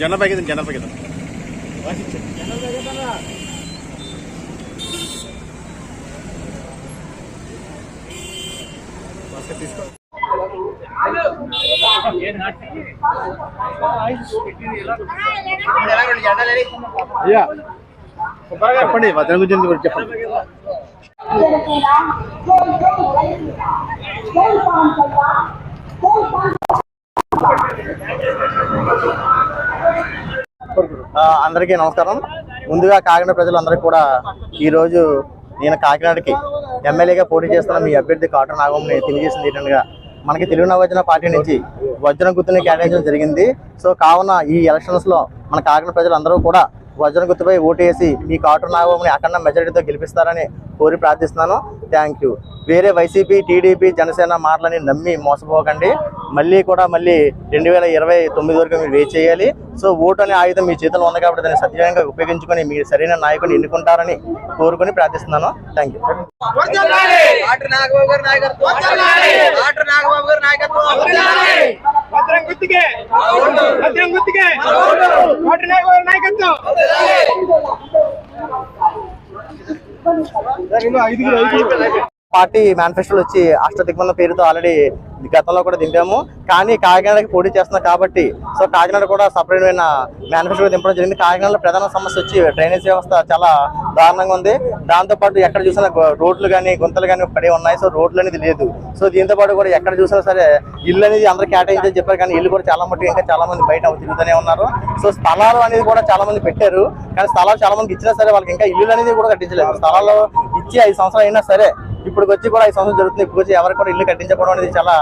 జెండా పైకి జెండా పైకి తీసుకో అయ్యా చెప్పండి భద్రం గురించి చెప్పండి. అందరికీ నమస్కారం. ముందుగా కాకినాడ ప్రజలందరికీ కూడా ఈరోజు నేను కాకినాడకి ఎమ్మెల్యేగా పోటీ చేస్తున్న మీ అభ్యర్థి కాటన్ నాగంని తెలియజేసింది ఏంటనగా మనకి తెలుగు నవజన పార్టీ నుంచి వజ్రం గుర్తుని కేటాయించడం జరిగింది. సో కావున ఈ ఎలక్షన్స్లో మన కాకినాడ ప్రజలందరూ కూడా వజ్రం గుర్తుపై ఓటేసి మీ కాటన్ నాగంని అఖండ మెజారిటీతో గెలిపిస్తారని కోరి ప్రార్థిస్తున్నాను. థ్యాంక్ యూ వేరే వైసీపీ టీడీపీ జనసేన మాటలని నమ్మి మోసపోకండి. మళ్ళీ కూడా మళ్ళీ రెండు వేల ఇరవై తొమ్మిది వరకు మీరు వెయిట్ చేయాలి. సో ఓటు అనే ఆయుధం మీ చేతిలో ఉంది కాబట్టి దాన్ని సద్వినియోగంగా ఉపయోగించుకొని మీరు సరైన నాయకుని ఎన్నుకుంటారని కోరుకొని ప్రార్థిస్తున్నాను. థ్యాంక్ యూ డాక్టర్ నాగబాబు గారి నాయకత్వం డాక్టర్ నాగబాబు గారి నాయకత్వం భద్రం గుర్తుకే భద్రం గుర్తుకే కోటి నాయకుల నాయకత్వం పార్టీ మేనిఫెస్టోలు వచ్చి అష్టదిగ్బంధం పేరుతో ఆల్రెడీ గతంలో కూడా దింపాము. కానీ కాకినాడకి పోటీ చేస్తున్నాం కాబట్టి సో కాకినాడ కూడా సపరేట్ అయిన మేనిఫెస్టో దింపడం జరిగింది. కాకినాడలో ప్రధాన సమస్య వచ్చి డ్రైనేజ్ వ్యవస్థ చాలా దారుణంగా ఉంది. దాంతో పాటు ఎక్కడ చూసినా గో- రోడ్లు కానీ గుంతలు కానీ పడి ఉన్నాయి. సో రోడ్లు అనేది లేదు. సో దీంతో పాటు కూడా ఎక్కడ చూసినా సరే ఇల్లు అనేది అందరూ కేటాయించని చెప్పారు. కానీ ఇల్లు కూడా చాలా మట్టుకు ఇంకా చాలా మంది బయట తిరుగుతూనే ఉన్నారు. సో స్థలాలు అనేది కూడా చాలా మంది పెట్టారు. కానీ స్థలాలు చాలా మందికి ఇచ్చినా సరే వాళ్ళకి ఇంకా ఇల్లు అనేది కూడా కట్టించలేదు. స్థలాలు ఇచ్చి ఐదు సంవత్సరాలు అయినా సరే ఇప్పుడు వచ్చి కూడా ఐదు సంవత్సరం జరుగుతుంది. ఇప్పుడు వచ్చి ఎవరికి కూడా ఇల్లు కట్టించకపోవడం అనేది చాలా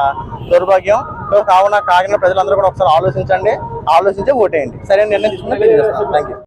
దౌర్భాగ్యం. సో కావున కాకినాడ ప్రజలందరూ కూడా ఒకసారి ఆలోచించండి. ఆలోచించి ఓటేయండి. సరైన నిర్ణయం తీసుకుని థ్యాంక్ యూ